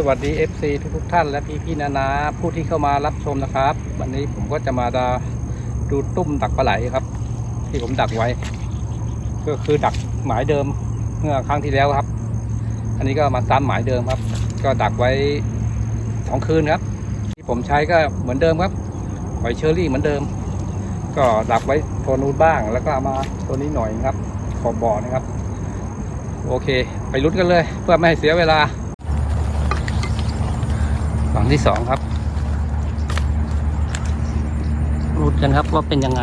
สวัสดี FC ทุกทุกๆท่านและพี่พี่ๆนานาผู้ที่เข้ามารับชมนะครับ วันนี้ผมก็จะมาดูตุ้มดักปลาไหลครับ ที่ผมดักไว้ ก็คือดักหมายเดิมเมื่อครั้งที่แล้วครับ อันนี้ก็มาตามหมายเดิมครับ ก็ดักไว้สองคืนครับ ที่ผมใช้ก็เหมือนเดิมครับหอยเชอรี่เหมือนเดิม ก็ดักไว้ตัวนู้นบ้าง แล้วก็มาตัวนี้หน่อยครับขอบบ่อนะครับ โอเค ไปลุ้นกันเลย เพื่อไม่ให้เสียเวลา ฝั่งที่สองครับรุดกันครับว่าเป็นยังไง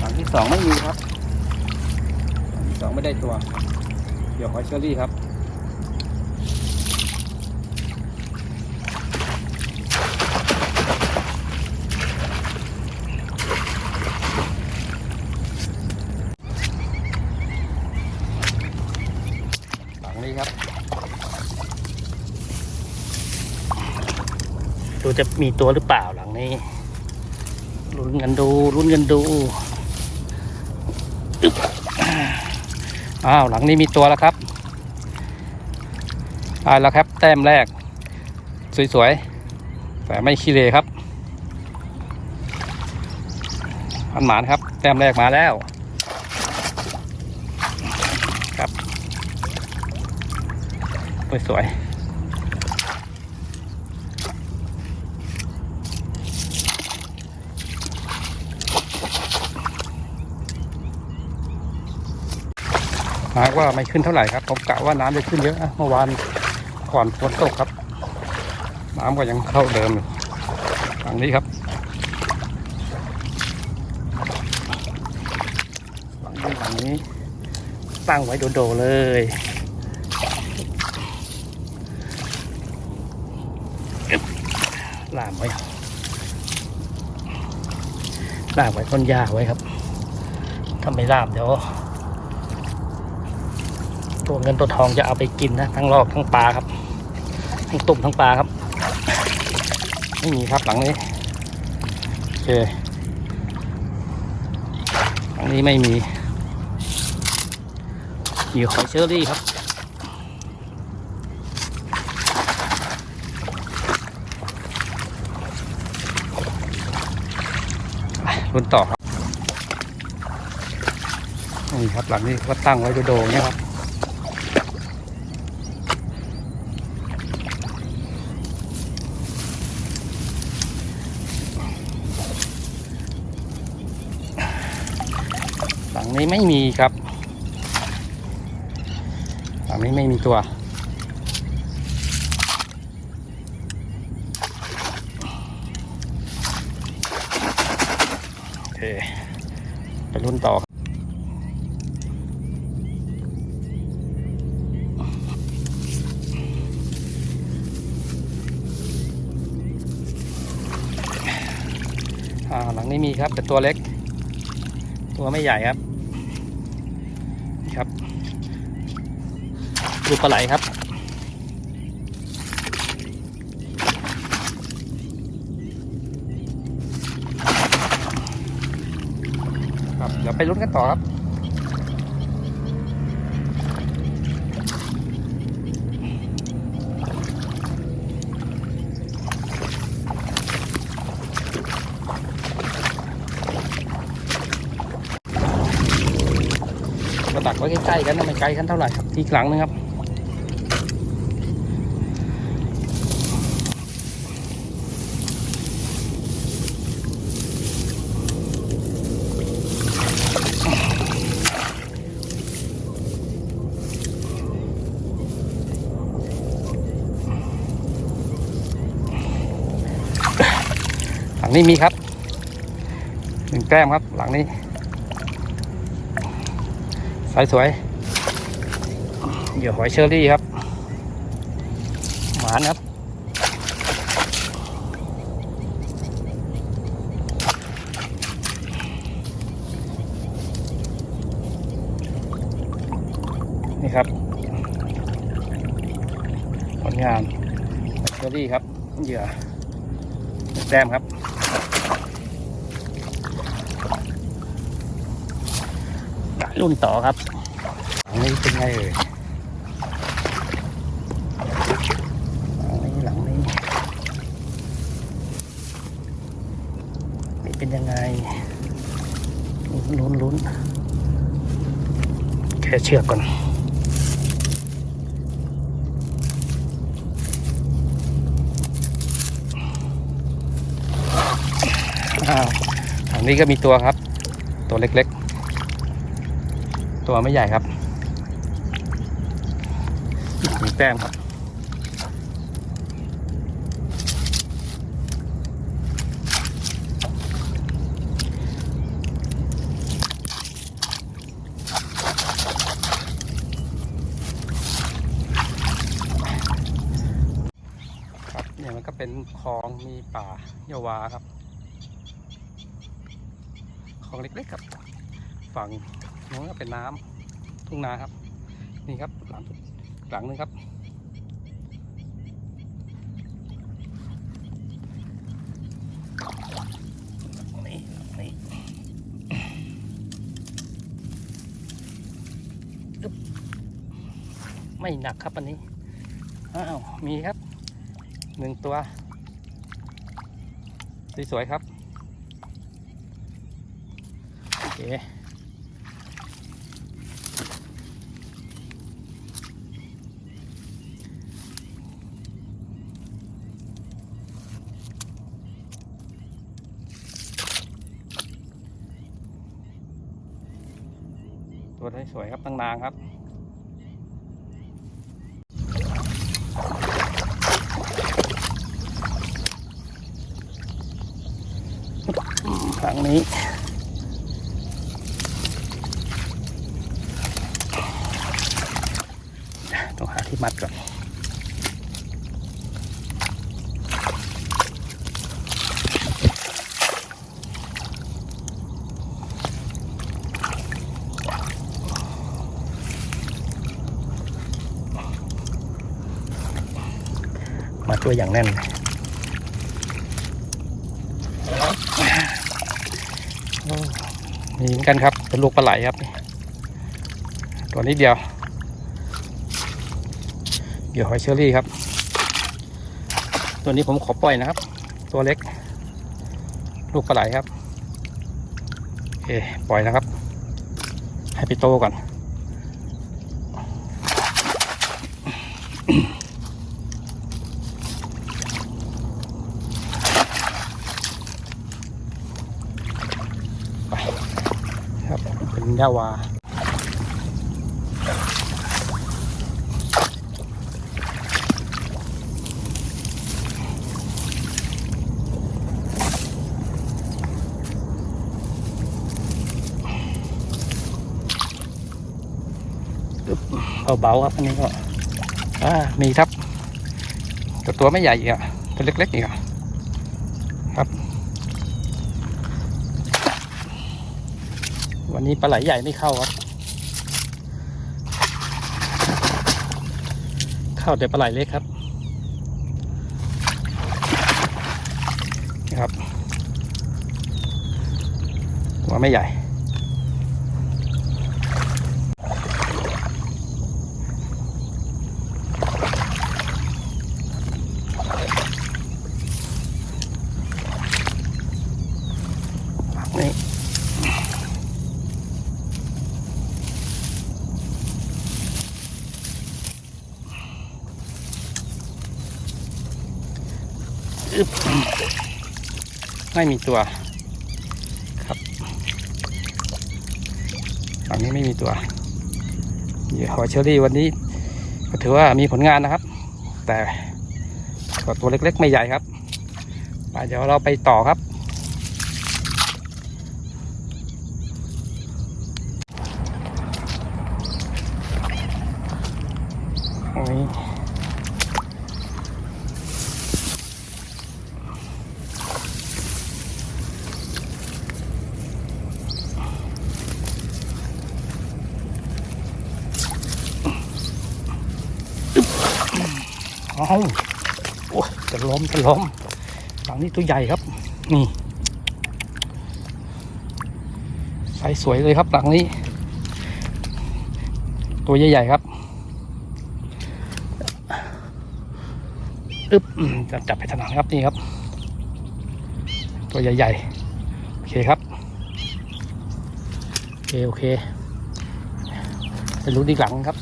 ฝั่งที่สองไม่มีครับ ฝั่งที่สองไม่ได้ตัว เดี๋ยวขอเชอรี่ครับฝั่งนี้ครับ ดูจะมีตัวหรือเปล่าหลังนี้ลุ้นกันดูลุ้นกันดูอึ๊บ อ้าวหลังนี้มีตัวแล้วครับได้แล้วครับ แต้มแรก สวยๆ แต่ไม่ขี้เลครับพันหมานครับ แต้มแรกมาแล้วครับสวยๆ หากว่าไม่ขึ้นเท่าไหร่ครับ ผมกะว่าน้ำจะขึ้นเยอะเมื่อวานก่อนฝนตกครับ น้ำก็ยังเข้าเดิมอยู่ทางนี้ครับฝั่งนี้ฝั่งนี้ตั้งไว้โดดๆเลยลามไว้ลามไว้ต้นหญ้าไว้ครับถ้าไม่ลามเดี๋ยว ตัวเงินตัวทองจะเอาไปกินนะทั้งลอกทั้งปลาครับ ทั้งตุ่มทั้งปลาครับไม่มีครับหลังนี้โอเคหลังนี้ไม่มีอยู่หอยเชอรี่ครับรุ่นต่อครับนี่ครับหลังนี้ก็ตั้งไว้โดๆเนี่ยครับ นี้ไม่มีครับหลังนี้ไม่มีตัว โอเค ไปรุ่นต่อหลังนี้มีครับ แต่ตัวเล็ก ตัวไม่ใหญ่ครับนี่ครับ ดูปลาไหลครับ ครับเดี๋ยวไปลุ้นกันต่อครับมาดักไว้ใกล้ๆกันนะไม่ไกลกันเท่าไหร่ครับทีหลังนึงครับ นี้มีครับหนึ่งแต้มครับ หลังนี้ สายสวยเหยื่อหอยเชอรี่ครับ หมานครับ นี่ครับผลงานเชอรี่ครับ เหยื่อแต้มครับ รุ่นต่อครับหลังนี้เป็นไงเอ่ยหลังนี้หลังนี้นี่เป็นยังไงลุ้นลุ้นลุ้นแค่เชือกก่อนอ้าวหลังนี้ก็มีตัวครับ ตัวเล็กๆ ตัวไม่ใหญ่ครับมีแต้มครับครับเนี่ยมันก็เป็นคลองมีป่าเยาวาครับคลองเล็กๆครับฝั่ง นู้นก็เป็นน้ำทุ่งนาครับ นี่ครับหลังหลังนึงครับ นี่นี่อึ๊บไม่หนักครับอันนี้อ้าวมีครับหนึ่งตัวสวยๆครับโอเค สวยครับตั้งนางครับครั้งนี้ต้องหาที่มัดก่อน ตัวอย่างแน่น มีเหมือนกันครับ เป็นลูกปลาไหลครับ ตัวนี้เดียวเหยื่อหอยเชอรี่ครับ ตัวนี้ผมขอปล่อยนะครับ ตัวเล็ก ลูกปลาไหลครับโอเคปล่อยนะครับ ให้ไปโตก่อนไปครับเป็น ยาวา เบาๆครับอันนี้ก็มีครับแต่ตัวไม่ใหญ่อีกอะตัวเล็กๆอีกอะครับ วันนี้ปลาไหลใหญ่ไม่เข้าครับ เข้าแต่ปลาไหลเล็กครับนี่ครับว่าไม่ใหญ่ ไม่มีตัวครับฝั่งนี้ไม่มีตัวเหยื่อหอยเชอรี่วันนี้ก็ถือว่ามีผลงานนะครับ แต่ตัวเล็กๆไม่ใหญ่ครับไปเดี๋ยวเราไปต่อครับ เอาโอ้จะล้มจะล้มหลังนี้ตัวใหญ่ครับ นี่ไซส์สวยเลยครับหลังนี้ ตัวใหญ่ๆครับอึ๊บจะจับไปถนัดครับนี่ครับ ตัวใหญ่ๆโอเคครับโอเคโอเคไปรู้นอีกหลังครับ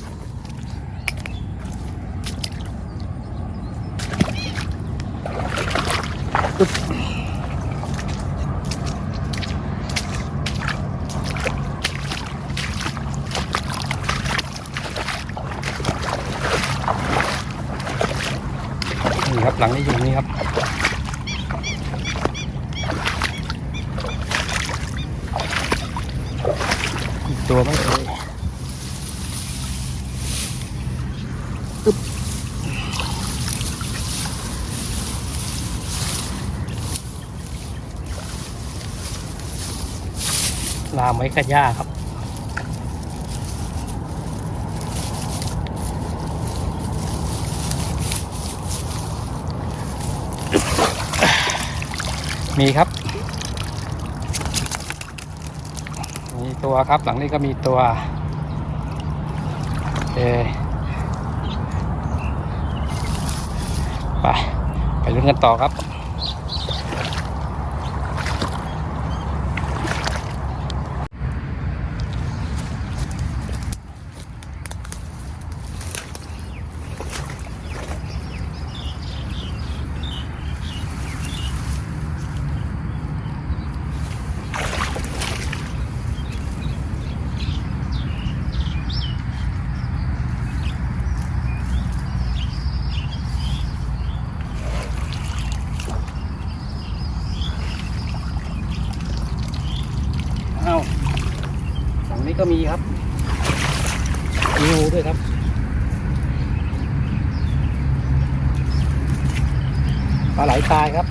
หลังนี้อยู่นี่ครับอีกตัวไม่เอ่ยตึบลามไว้กับหญ้าครับ มีครับ มีตัวครับ หลังนี้ก็มีตัวเอไป ไปลุ้นกันต่อครับ ก็มีครับมีงูด้วยครับปลาไหลตายครับ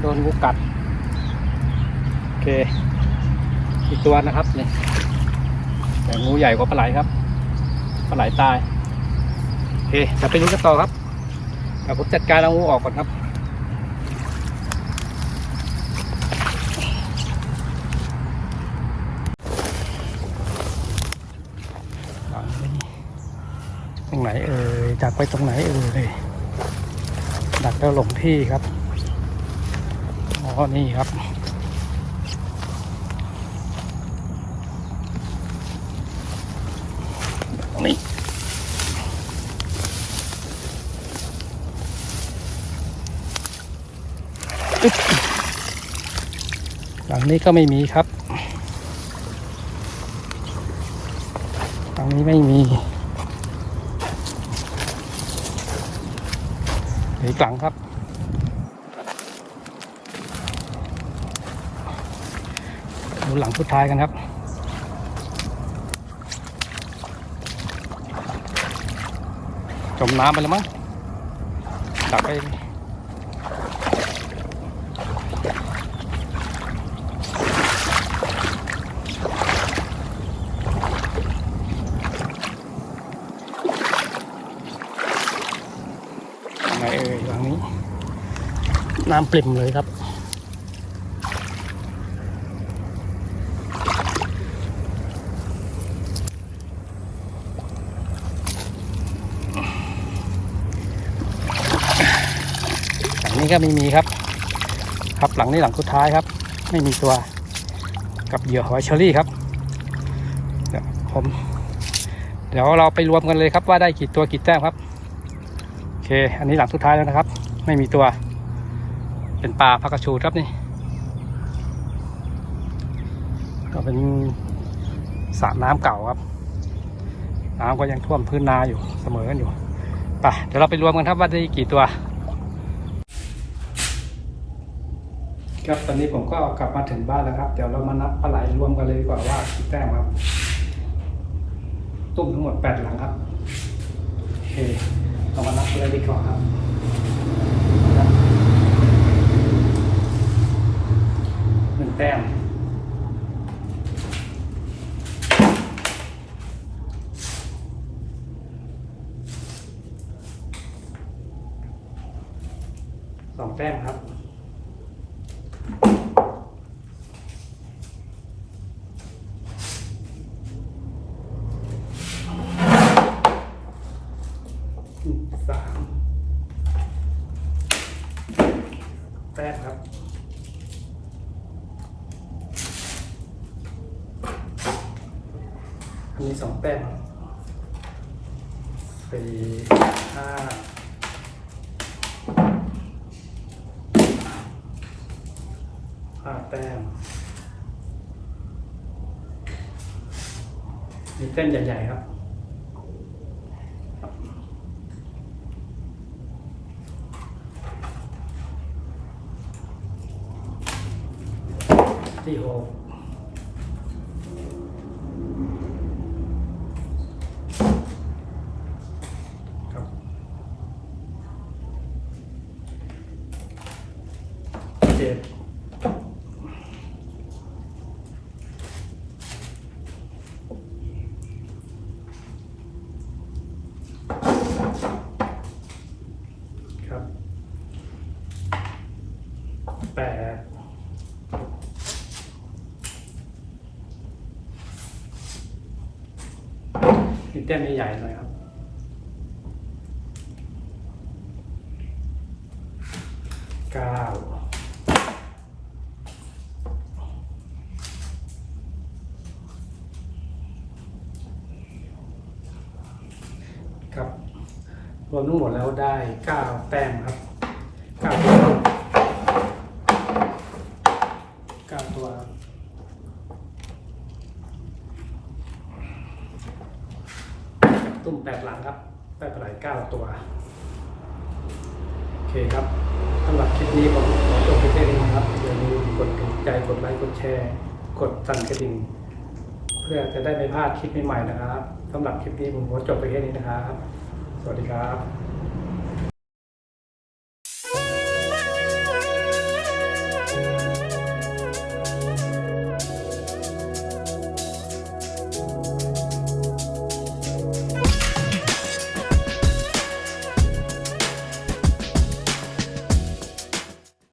โดนงูกัด โอเค อีกตัวนะครับนี่แต่งูใหญ่กว่าปลาไหลครับปลาไหลตาย โอเคจะไปดูกันต่อครับเดี๋ยวผมจัดการเอางูออกก่อนครับ หลังนี้ตรงไหนเอ่ย ดักไปตรงไหนเอ่ยดักแล้วหลงที่ครับอ๋อนี่ครับตรงนี้อึ๊บหลังนี้ก็ไม่มีครับตรงนี้ไม่มี หนีกหลังครับ ดูหลังสุดท้ายกันครับ จมน้ำไปแล้วมั้งกลับไป ยังไงเอ่ยหลังนี้ น้ำปริ่มเลยครับ หลังนี้ก็ไม่มีครับ ครับหลังนี้หลังสุดท้ายครับ ไม่มีตัวกับเหยื่อหอยเชอรี่ครับเดี๋ยวผมเดี๋ยวเราไปรวมกันเลยครับว่าได้กี่ตัวกี่แต้มครับ โอเค อันนี้หลังสุดท้ายแล้วนะครับ ไม่มีตัว เป็นปลาพักกระชูดครับนี่ ก็เป็นสระน้ำเก่าครับ น้ำก็ยังท่วมพื้นนาอยู่เสมอกันอยู่ไปเดี๋ยวเราไปรวมกันครับว่าได้กี่ตัว ครับตอนนี้ผมก็กลับมาถึงบ้านแล้วครับ เดี๋ยวเรามานับปลาไหลรวมกันเลยดีกว่าว่ากี่แต้มครับ ตุ้มทั้งหมดแปดหลังครับโอเคเรามานับกันเลยดีกว่าครับหนึ่งแต้ม ส แต้มครับ สามแต้มครับ มีสองแต้มครับสี่ห้าห้าแต้มมีเส้นใหญ่ ๆ ครับ เจ็ดครับแปดมีแต้มใหญ่ๆหน่อยครับเก้า ครับ รวมทั้งหมดแล้วได้เก้าแต้มครับเก้าตัวเก้าตัวครับตุ้มแปดหลังครับได้ปลาไหลเก้าตัว โอเคครับสำหรับคลิปนี้ผมขอจบไปแค่นี้นะครับอย่าลืมกดถูกใจกดไลค์กดแชร์ กดสั่นกระดิ่งเพื่อจะได้ไม่พลาดคลิปใหม่ๆนะครับสำหรับคลิปนี้ผมขอจบไปแค่นี้นะครับ สวัสดีครับ